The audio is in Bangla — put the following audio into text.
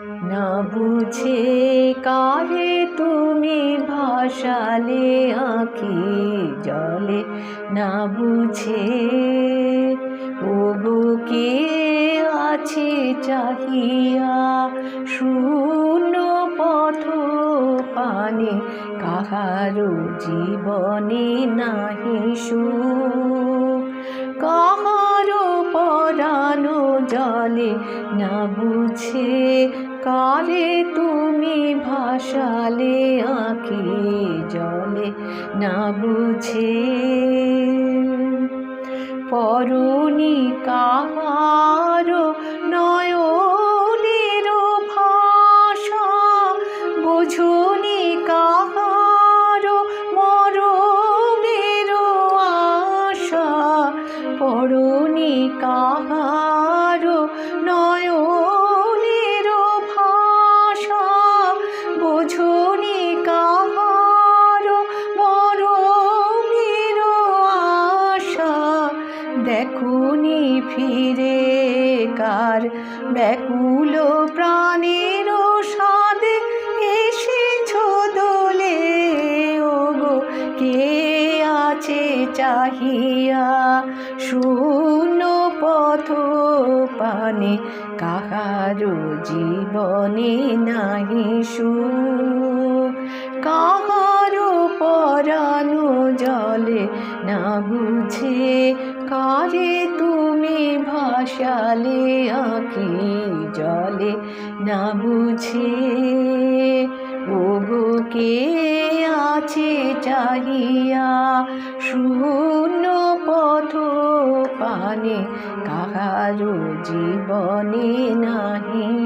না বুঝে কারে তুমি ভাসালে আঁকি জলে? না বুঝে ও বুকে আছে চাহিয়া? শূন্য পথ পানে কাহারো জীবনে নাহি সুখ। জলে না বুঝে। কারে তুমি ভাসালে আঁকি জলে, না বুঝে। পরনি কাহারো নয়নের ভাষা, বোঝনি কাহারো মরণের আশা। পরনি কাহারো আশা। দেখুনি ফিরে কার ব্যাকুল প্রাণের সাদে এসেছ দোলে। ওগো কে আছে চাহিয়া শূন্য পথ পানে কাহারো জীবনে নাহি সুখ। কাহারো পরানো জলে না বুঝে, কারে তুমি ভাসালে আঁকি জলে না বুঝে। ওগো কে আছে চাহিয়া পথ পানে কাহারু জীবনে নাহি।